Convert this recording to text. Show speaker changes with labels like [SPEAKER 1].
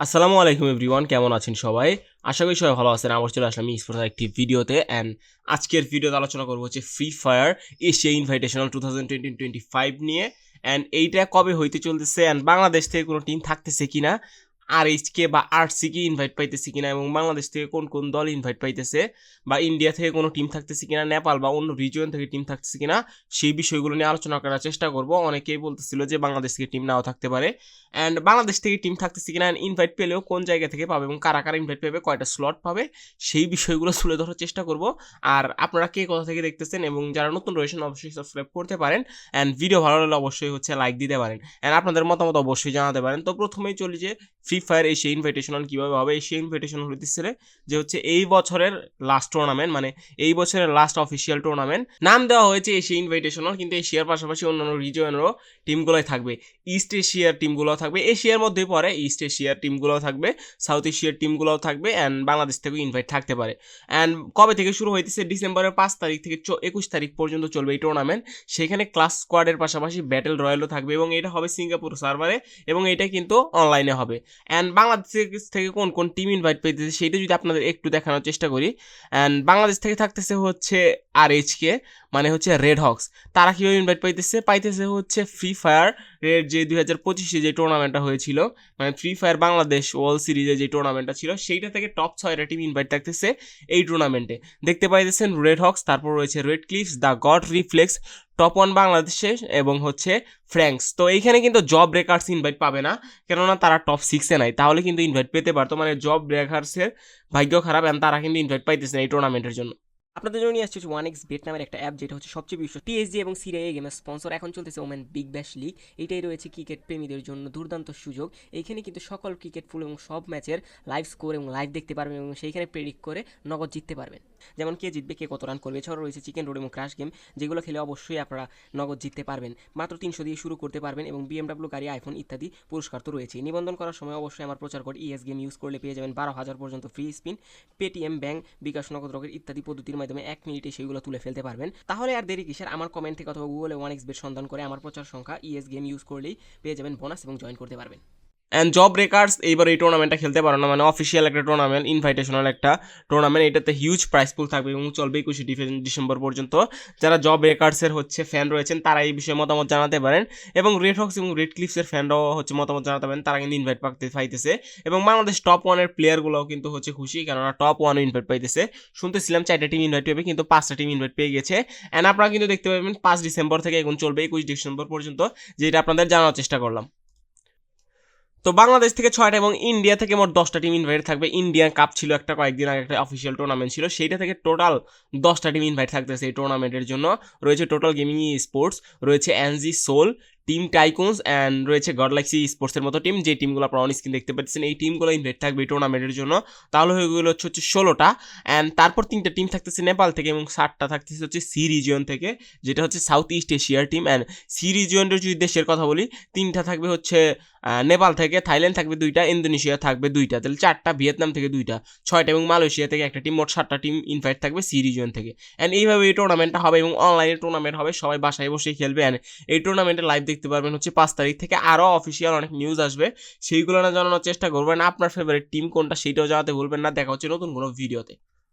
[SPEAKER 1] আসসালামু আলাইকুম এভরিওয়ান, কেমন আছেন সবাই? আশা করি সবাই ভালো আছেন। আবার চলে আসলাম ইস্পোর্টস একটি ভিডিওতে অ্যান্ড আজকের ভিডিওতে আলোচনা করব হচ্ছে free fire Asia invitational two thousand twenty twenty five নিয়ে অ্যান্ড এইটা কবে হইতে চলতেছে অ্যান্ড বাংলাদেশ থেকে কোনো টিম থাকতেছে কিনা? আর এইচকে বা আরসিকে ইনভাইট পাইতেছে কিনা এবং বাংলাদেশ থেকে কোন কোন দল ইনভাইট পাইতেছে বা ইন্ডিয়া থেকে কোনো টিম থাকতেছে কিনা নেপাল বা অন্য রিজিয়ন থেকে টিম থাকতেছে কিনা, সেই বিষয়গুলো নিয়ে আলোচনা করার চেষ্টা করব। অনেকেই বলতেছিল যে বাংলাদেশ থেকে টিম নাও থাকতে পারে। অ্যান্ড বাংলাদেশ থেকে টিম থাকতেছে কিনা অ্যান্ড ইনভাইট পেলেও কোন জায়গা থেকে পাবে এবং কারা কারা ইনভাইট পাবে, কয়টা স্লট পাবে, সেই বিষয়গুলো তুলে ধরার চেষ্টা করব। আর আপনারা কে কোথা থেকে দেখতেছেন এবং যারা নতুন রয়েছেন অবশ্যই সাবস্ক্রাইব করতে পারেন। অ্যান্ড ভিডিও ভালো লাগলে অবশ্যই হচ্ছে লাইক দিতে পারেন। অ্যান্ড আপনাদের মতামত অবশ্যই জানাতে পারেন। তো প্রথমেই চলি যে ফ্রি ফায়ার এশিয়া ইনভাইটেশনাল কীভাবে হবে এশিয়া ইনভাইটেশনাল হইতেছে যে হচ্ছে এই বছরের লাস্ট টুর্নামেন্ট মানে এই বছরের লাস্ট অফিসিয়াল টুর্নামেন্ট নাম দেওয়া হয়েছে এশিয়া ইনভাইটেশনাল কিন্তু এশিয়ার পাশাপাশি অন্যান্য রিজিয়নেরও টিমগুলোই থাকবে। ইস্ট এশিয়ার টিমগুলো থাকবে। এশিয়ার মধ্যে পড়ে ইস্ট এশিয়ার টিমগুলোও থাকবে সাউথ এশিয়ার টিমগুলোও থাকবে অ্যান্ড বাংলাদেশ থেকেও ইনভাইট থাকতে পারে। অ্যান্ড কবে থেকে শুরু হইতেছে? ডিসেম্বরের পাঁচ তারিখ থেকে একুশ তারিখ পর্যন্ত চলবে এই টুর্নামেন্ট সেখানে ক্লাস স্কোয়াডের পাশাপাশি ব্যাটেল রয়্যালও থাকবে এবং এটা হবে সিঙ্গাপুর সার্ভারে এবং এটা কিন্তু অনলাইনে হবে। অ্যান্ড বাংলাদেশ থেকে কোন কোন টিম ইনভাইট পেয়েছে সেইটা যদি আপনাদের একটু দেখানোর চেষ্টা করি। অ্যান্ড বাংলাদেশ থেকে থাকতেছে হচ্ছে আর এইচকে মানে হচ্ছে রেড হক্স তারা কীভাবে ইনভাইট পাইতেছে? পাইতেছে হচ্ছে ফ্রি ফায়ার এর যে দুই হাজার পঁচিশে যে টুর্নামেন্টটা হয়েছিল মানে ফ্রি ফায়ার বাংলাদেশ ওয়ার্ল্ড সিরিজে যে টুর্নামেন্টটা ছিল, সেইটা থেকে টপ ছয়টা টিম ইনভাইট থাকতেছে এই টুর্নামেন্টে দেখতে পাইতেছেন রেড হক্স তারপর রয়েছে red clips the god reflex top one বাংলাদেশে এবং হচ্ছে ফ্র্যাঙ্কস তো এইখানে কিন্তু জব ব্রেকার্স ইনভাইট পাবে না, কেননা তারা টপ সিক্সে নাই। তাহলে কিন্তু ইনভাইট পেতে পারতো মানে জব ব্রেকার্সের ভাগ্য খারাপ এবং তারা কিন্তু ইনভাইট পাইতেছে না এই টুর্নামেন্টের জন্য।
[SPEAKER 2] আপনাদের জন্য নিয়ে আসছে ওয়ান এক্স বেট নামের একটা অ্যাপ যেটা হচ্ছে সবচেয়ে বিশ্ব টিএসজি এবং সিরিয়া গেমের স্পন্সর এখন চলতেছে ওমেন বিগ ব্যাশ লিগ এটাই রয়েছে ক্রিকেট প্রেমীদের জন্য দুর্দান্ত সুযোগ। এইখানে কিন্তু সকল ক্রিকেট ফুল এবং সব ম্যাচের লাইভ স্কোর এবং লাইভ দেখতে পারবেন এবং সেইখানে প্রেডিক্ট করে নগদ জিততে পারবেন। যেমন কে জিতবে, কে কত রান করবে, এছাড়াও রয়েছে চিকেন রোড এবং ক্রাশ গেম যেগুলো খেলে অবশ্যই আপনারা নগদ জিততে পারবেন। মাত্র তিনশো দিয়ে শুরু করতে পারবেন এবং বিএমডাব্লিউ গাড়ি আইফোন ইত্যাদি পুরস্কার তো রয়েছে নিবন্ধন করার সময় অবশ্যই আমার প্রচার কোড ইএস গেম ইউজ করলে পেয়ে যাবেন বারো হাজার পর্যন্ত free spin Paytm bank bKash, Nagad রকের ইত্যাদি পদ্ধতির এক মিনিটে সেইগুলো তুলে ফেলতে পারবেন। তাহলে আর দেরি কিসের? আমার কমেন্ট থেকে অথবা গুগলে ওয়ান এক্স বেট সন্ধান করে আমার প্রচার সংখ্যা ইএস গেম ইউজ করলেই পেয়ে যাবেন বোনাস এবং জয়েন করতে পারবেন।
[SPEAKER 1] অ্যান্ড জব ব্রেকার্স এইবার এই টুর্নামেন্টটা খেলতে পারো না মানে অফিসিয়াল একটা টুর্নামেন্ট ইনভাইটেশনাল একটা টুর্নামেন্ট এটাতে হিউজ প্রাইস পুল থাকবে এবং চলবে একুশে ডিসেম্বর পর্যন্ত। যারা জব ব্রেকার্সের হচ্ছে ফ্যান রয়েছেন, তারা এই বিষয়ে মতামত জানাতে পারেন। এবং রেড হক্স এবং রেড ক্লিপসের ফ্যানরাও হচ্ছে মতামত জানাতে পারেন, তারা কিন্তু ইনভাইট পাইতে পাইতেছে। এবং বাংলাদেশ টপ ওয়ানের প্লেয়ারগুলোও কিন্তু হচ্ছে খুশি, কেননা টপ ওয়ানও ইনভাইট পাইতেছে। শুনতেছিলাম চারটা টিম ইনভাইট পেবে, কিন্তু পাঁচটা টিম ইনভাইট পেয়ে গেছে। অ্যান্ড আপনারা কিন্তু দেখতে পাবেন পাঁচ ডিসেম্বর থেকে এখন চলবে একুশ ডিসেম্বর পর্যন্ত, যেটা আপনাদের জানার চেষ্টা করলাম। তো বাংলাদেশ থেকে ছয়টা এবং ইন্ডিয়া থেকে মোট দশটা টিম ইনভাইট থাকবে। ইন্ডিয়ান কাপ ছিল একটা কয়েকদিন আগে একটা অফিসিয়াল টুর্নামেন্ট ছিল। সেইটা থেকে টোটাল দশটা টিম ইনভাইট থাকতেছে এই টুর্নামেন্টের জন্য। রয়েছে টোটাল গেমিং স্পোর্টস রয়েছে NG soul team tycoons and রয়েছে গড গডলাক্সি স্পোর্টসের মতো টিম যে টিমগুলো আপনারা অন স্ক্রিন দেখতে পাচ্ছেন, এই টিমগুলো ইনভাইট থাকবে টুর্নামেন্টের জন্য। তাহলে হয়ে গেলো হচ্ছে হচ্ছে ষোলোটা। অ্যান্ড তারপর তিনটা টিম থাকতেছে নেপাল থেকে এবং সাতটা থাকতেছে হচ্ছে সি রিজিয়ন থেকে, যেটা হচ্ছে সাউথ ইস্ট এশিয়ার টিম অ্যান্ড সি রিজিয়নের যদি দেশের কথা বলি, তিনটা থাকবে হচ্ছে নেপাল থেকে, থাইল্যান্ড থাকবে দুইটা, ইন্দোনেশিয়া থাকবে দুইটা। তাহলে চারটা, ভিয়েতনাম থেকে দুইটা, ছয়টা এবং মালয়েশিয়া থেকে একটা টিম মোট সাতটা টিম ইনভাইট থাকবে সি রিজিয়ন থেকে। অ্যান্ড এইভাবে এই টুর্নামেন্টটা হবে এবং অনলাইনে টুর্নামেন্ট হবে, সবাই বাসায় বসেই খেলবে। অ্যান্ড এই টুর্নামেন্টে লাইভ দেখতে পারবেন হচ্ছে পাঁচ তারিখ থেকে আরও অফিসিয়াল অনেক নিউজ আসবে। সেইগুলো না জানানোর চেষ্টা করবেন। আপনার ফেভারিট টিম কোনটা সেইটাও জানাতে ভুলবেন না। দেখা হচ্ছে নতুন কোনো ভিডিওতে